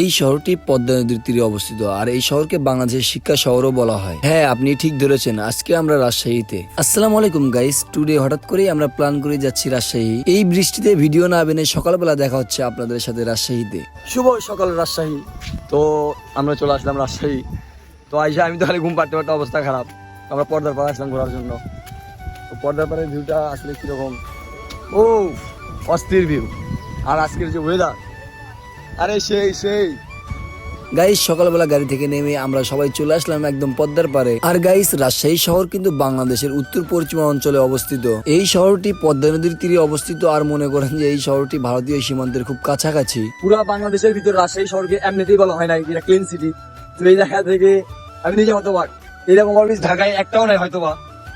এই শহরটি পদ্মা নদীর তীরে অবস্থিত, আর এই শহরকে বাংলাদেশের শিক্ষা শহরও বলা হয়। হ্যাঁ আপনি ঠিক ধরেছেন, আজকে আমরা রাজশাহীতে। আসসালামু আলাইকুম গাইস টুডে হঠাৎ করেই আমরা প্ল্যান করে যাচ্ছি রাজশাহী। এই বৃষ্টিতে ভিডিও না বেনে সকালবেলা দেখা হচ্ছে আপনাদের সাথে রাজশাহীতে। শুভ সকাল রাজশাহী। তো আমরা চলে আসলাম রাজশাহী। তো আইসা, আমি তো ঘুম পাড়তে পারতে অবস্থা খারাপ। আমরা পর্দার পাড়ে আসলাম ঘোরার জন্য। তো পর্দার পাড়ের ভিউটা আসলে কীরকম? ও, অস্থির ভিউ আর আজকের যে ওয়েদার আরে সেই সেই। গাইস সকালবেলা গাড়ি থেকে নেমে আমরা সবাই চলে আসলাম একদম পদ্মার পারে আর গাইস রাজশাহী শহর কিন্তু বাংলাদেশের উত্তর পশ্চিম অঞ্চলে অবস্থিত। এই শহরটি পদ্মা নদীর তীরে অবস্থিত আর মনে করেন যে এই শহরটি ভারতীয় সীমান্তের খুব কাছাকাছি। পুরো বাংলাদেশের ভিতর রাজশাহী শহরকে এমনিতেই বলা হয় না এটা ক্লিন সিটি তো এই জায়গা থেকে আমি নিজে হয়তো পার এরকম ওভারব্রিজ ঢাকায় একটাও নাই হয়তো বা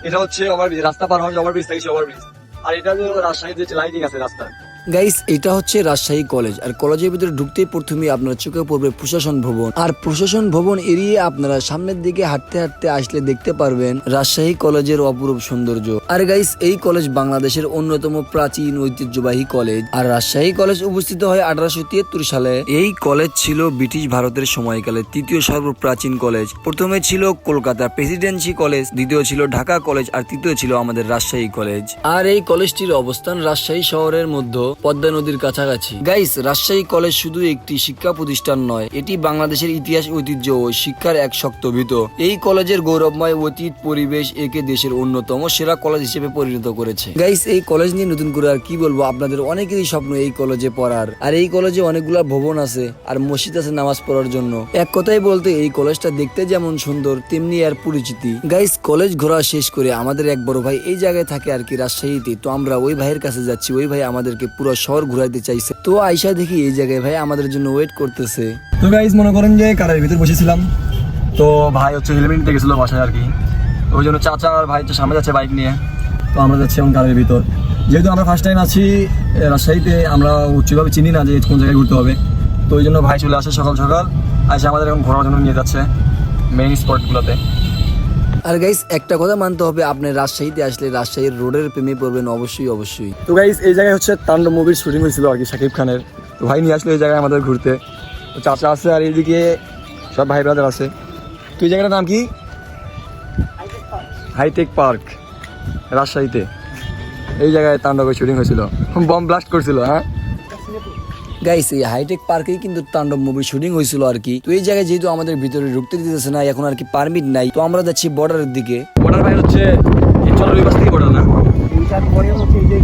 এটা হচ্ছে ওভারব্রিজ রাস্তা পার হয় ওভারব্রিজ থেকে ওভারব্রিজ আর এটা যে রাজশাহীতে লাইটিং আছে রাস্তার। গাইস এটা হচ্ছে রাজশাহী কলেজ। আর কলেজের ভিতরে ঢুকতেই প্রথমে আপনার চোখে পড়বে প্রশাসন ভবন। আর প্রশাসন ভবন এড়িয়ে আপনারা সামনের দিকে হাঁটতে হাঁটতে আসলে দেখতে পারবেন রাজশাহী কলেজের অপরূপ সৌন্দর্য। আর গাইস এই কলেজ বাংলাদেশের অন্যতম প্রাচীন ঐতিহ্যবাহী কলেজ। আর রাজশাহী কলেজ উপস্থিত হয় আঠারোশো তিয়াত্তর সালে। এই কলেজ ছিল ব্রিটিশ ভারতের সময়কালে তৃতীয় সর্বপ্রাচীন কলেজ। প্রথমে ছিল কলকাতা প্রেসিডেন্সি কলেজ, দ্বিতীয় ছিল ঢাকা কলেজ, আর তৃতীয় ছিল আমাদের রাজশাহী কলেজ। আর এই কলেজটির অবস্থান রাজশাহী শহরের মধ্যে। পদ্মা নদীর কাছাকাছি। গাইস রাজশাহী কলেজ শুধু একটি শিক্ষা প্রতিষ্ঠান নয়, এটি বাংলাদেশের ইতিহাস ঐতিহ্য ও শিক্ষার এক শক্ত ভিত এই কলেজের গৌরবময় অতীত, পরিবেশ একে দেশের অন্যতম সেরা কলেজ হিসেবে পরিণত করেছে। গাইস এই কলেজ নিয়ে নতুন করে আর কি বলব? আপনাদের অনেকেরই স্বপ্ন এই কলেজে পড়ার। আর এই কলেজে অনেকগুলা ভবন আছে, আর মসজিদ আছে নামাজ পড়ার জন্য। এক কথাই বলতে, এই কলেজটা দেখতে যেমন সুন্দর, তেমনি আর পরিচিতি। গাইস কলেজ ঘোরা শেষ করে আমাদের এক বড় ভাই এই জায়গায় থাকে আর কি রাজশাহীতে। তো আমরা ওই ভাইয়ের কাছে যাচ্ছি, ওই ভাই আমাদেরকে পুরো শহর ঘুরাইতে চাইছে। তো আইসা দেখি এই জায়গায় ভাই আমাদের জন্য ওয়েট করতেছে। তো গাইজ মনে করেন যে কারের ভিতর বসেছিলাম। তো ভাই হচ্ছে হেলমেট নিতে গেছিল বাসায় আর কি। ওই জন্য চাচা আর ভাই সামনে যাচ্ছে বাইক নিয়ে। তো আমরা যাচ্ছি এখন কারের ভিতর। যেহেতু আমরা ফার্স্ট টাইম আছি রাজশাহীতে, আমরা উচ্চভাবে চিনি না যে কোন জায়গায় ঘুরতে হবে। তো ওই জন্য ভাই চলে আসে সকাল সকাল। আসে আমাদের এখন ঘোরার জন্য নিয়ে যাচ্ছে মেইন স্পটগুলোতে আর গাইস একটা কথা মানতে হবে, আপনি রাজশাহীতে আসলে রাজশাহীর রোডের প্রেমে পড়বেন, অবশ্যই অবশ্যই। তো গাইস এই জায়গায় হচ্ছে তাণ্ডব মুভির শুটিং হয়েছিল আর কি শাকিব খানের তো ভাই নিয়ে আসলো এই জায়গায় আমাদের ঘুরতে। তো চাচা আছে আর এইদিকে সব ভাই ব্রাদার আছে। তো এই জায়গাটার নাম কি? হাইটেক পার্ক রাজশাহীতে। এই জায়গায় তাণ্ডবের শুটিং হয়েছিল। বম ব্লাস্ট করছিল হ্যাঁ? গাইস এই হাইটেক পার্কেই কিন্তু তাণ্ডব মুভি শুটিং হয়েছিল আর কি। তো এই জায়গায় যেহেতু আমাদের ভিতরে ঢুকতে দিতেছে না এখন আর কি পারমিট নাই তো আমরা যাচ্ছি বর্ডারের দিকে। বর্ডার ভাই হচ্ছে ওই পাশ থেকে বর্ডার না? ওইটার পরে হচ্ছে এই যে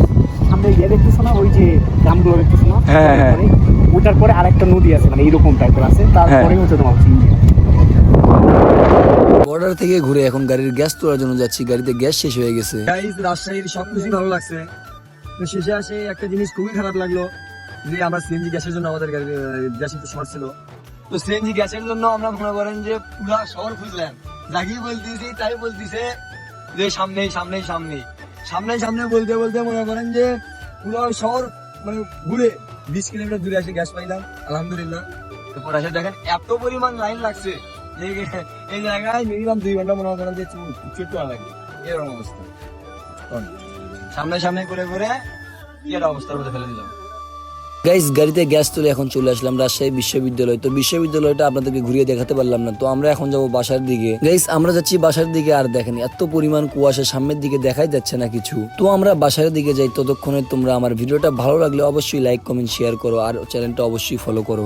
সামনে ইয়ে দেখতেছো না? ওই যে গ্রামগুলো দেখতেছো না? হ্যাঁ, হ্যাঁ। ওইটার পরে আরেকটা নদী আছে মানে এইরকম টাইপের আছে। তারপরে হ্যাঁ। হচ্ছে তোমার হচ্ছে বর্ডার থেকে ঘুরে এখন গাড়ির গ্যাস তোলার জন্য যাচ্ছি গাড়িতে গ্যাস শেষ হয়ে গেছে। গাইজ রাজশাহীর সবকিছু ভালো লাগছে। শেষে আসে একটা জিনিস খুবই খারাপ লাগল। যে আমরা সিএনজি গ্যাসের জন্য আমাদের গ্যাসের গ্যাস একটু শর্ট ছিল। তো সিএনজি গ্যাসের জন্য আমরা মনে করেন যে পুরা শহর খুঁজলাম। যাকেই বলতেছি, তাই বলতেছে যে সামনেই সামনেই সামনেই। সামনে সামনে বলতে বলতে মনে করেন যে পুরো শহর মানে ঘুরে বিশ কিলোমিটার দূরে এসে গ্যাস পাইলাম, আলহামদুলিল্লাহ। তো পরে এসে দেখেন, এত পরিমাণ লাইন লাগছে এই জায়গায় মিনিমাম দুই ঘণ্টা মনে করেন যে চুট করা লাগে এরকম অবস্থা। সামনে সামনে করে করে কি একটা অবস্থার মধ্যে ফেলে দিলাম। গাইস গাড়িতে গ্যাস তুলে এখন চলে আসলাম রাজশাহী বিশ্ববিদ্যালয়। তো বিশ্ববিদ্যালয়টা আপনাদেরকে ঘুরিয়ে দেখাতে পারলাম না। তো আমরা এখন যাব বাসার দিকে। গাইস আমরা যাচ্ছি বাসার দিকে আর দেখেনি, এত পরিমাণ কুয়াশা সামনের দিকে দেখাই যাচ্ছে না কিছু। তো আমরা বাসার দিকে যাই, ততক্ষণে তোমরা আমার ভিডিওটা ভালো লাগলে অবশ্যই লাইক কমেন্ট শেয়ার করো আর চ্যানেলটা অবশ্যই ফলো করো।